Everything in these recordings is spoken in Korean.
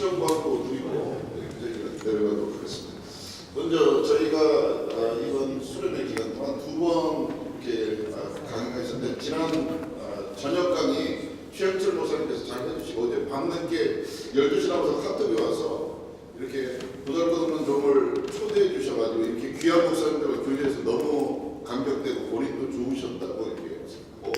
일정 광고 드리고 저희가 내려가도록 하겠습니다. 먼저 저희가 아, 이번 수련회 기간 동안 두 번 이렇게 아, 강의가 있었는데 지난 아, 저녁 강의 최영철 목사님께서 잘 해주시고 어제 밤늦게 12시 남아서 카톡이 와서 이렇게 도달것없는 종을 초대해 주셔가지고 이렇게 귀한 목사님들과 교제해서 너무 감격되고 본인도 좋으셨다고 이렇게 하고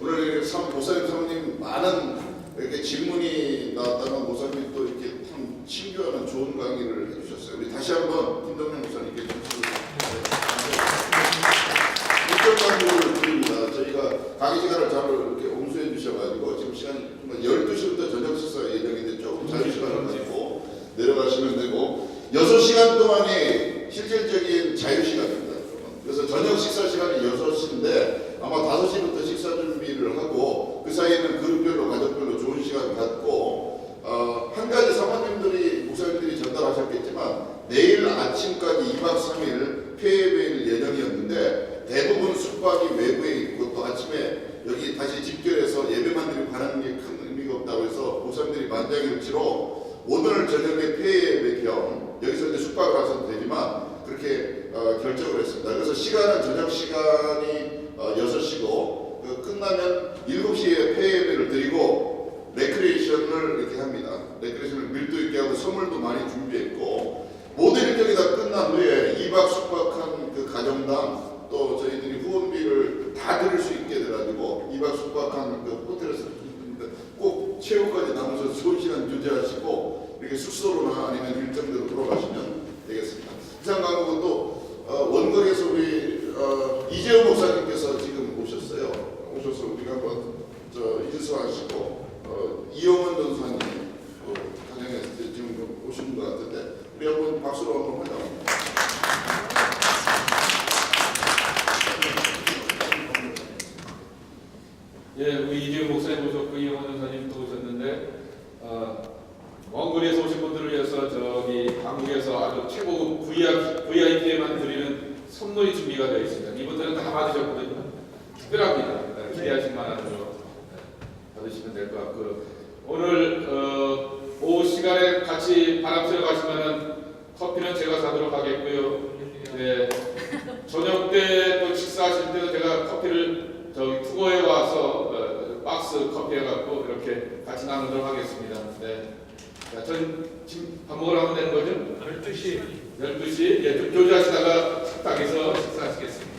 오늘 참 목사님 사모님 많은 이렇게 질문이 나왔다면 목사님이 또 이렇게 참 친교하는 좋은 강의를 해주셨어요. 우리 다시 한번 김동명 목사님께 박수. 일절 강의를 드립니다. 저희가 강의 시간을 잘 이렇게 옹수해 주셔가지고 지금 시간이 12시부터 저녁 식사 예정인데 조금 자유 시간을 가지고 내려가시면 되고 6시간 동안이 실질적인 자유 시간입니다. 그래서 저녁 식사 시간이 6시인데 아마 5시부터 식사 준비를 하고 그 사이에는 그룹별로 가족별로 좋은 시간 갖고 어, 한 가지 사모님들이 목사님들이 전달하셨겠지만 내일 아침까지 2박 3일 폐회일 예정이었는데 대부분 숙박이 외부에 있고 또 아침에 여기 다시 집결해서 예배만 드리고 가는 게 큰 의미가 없다고 해서 목사님들이 만장일치로 오늘 저녁에 폐예배 겸 여기서 이제 숙박을 하셔도 되지만 그렇게 어, 결정을 했습니다. 그래서 시간은 저녁 시간이 어, 6시고 그 끝나면 7시에 폐예배를 드리고 레크레이션을 이렇게 합니다. 레크레이션을 밀도 있게 하고 선물도 많이 준비했고 모든 일정이 다 끝난 후에 2박 숙박한 그 가정당 또 저희들이 후원비를 다 드릴 수 있게 돼가지고 2박 숙박한 그 호텔에서 꼭 최후까지 남으셔서 좋은 시간 유지하시고 이렇게 숙소로나 아니면 일정대로 돌아가시면 되겠습니다. 이상 또 어, 원거리에서 우리 어, 이재호 목사님께서 지금 오셨어요. 오셔서 우리가 한번 저 인수하시고 어, 이영원 전사님 또 가정에 이제 지금 오신 것 같은데 우리 한번 박 한번 환영합니다. 예, 우리 이재용 목사님 오셨고 이영원 전사님 또 오셨는데 어, 먼 거리에서 오신 분들을 위해서 저기 한국에서 아주 최고 VIP에만 드리는 선물이 준비가 되어 있습니다. 이분들은 다 받으셨거든요. 특별합니다. 네, 기대하실 만한 거 네, 받으시면 될 것 같고 오늘 어, 오후 시간에 같이 바람 쐬러 가시면은 커피는 제가 사도록 하겠고요. 네, 저녁 때 또 식사하실 때도 제가 커피를 저기 투고에 와서 어, 박스 커피 해갖고 이렇게 같이 나누도록 하겠습니다. 네. 자, 전 지금 밥 먹으러 가면 되는 거죠? 12시 12시. 예, 좀 교제하시다가 식당에서 식사하시겠습니다.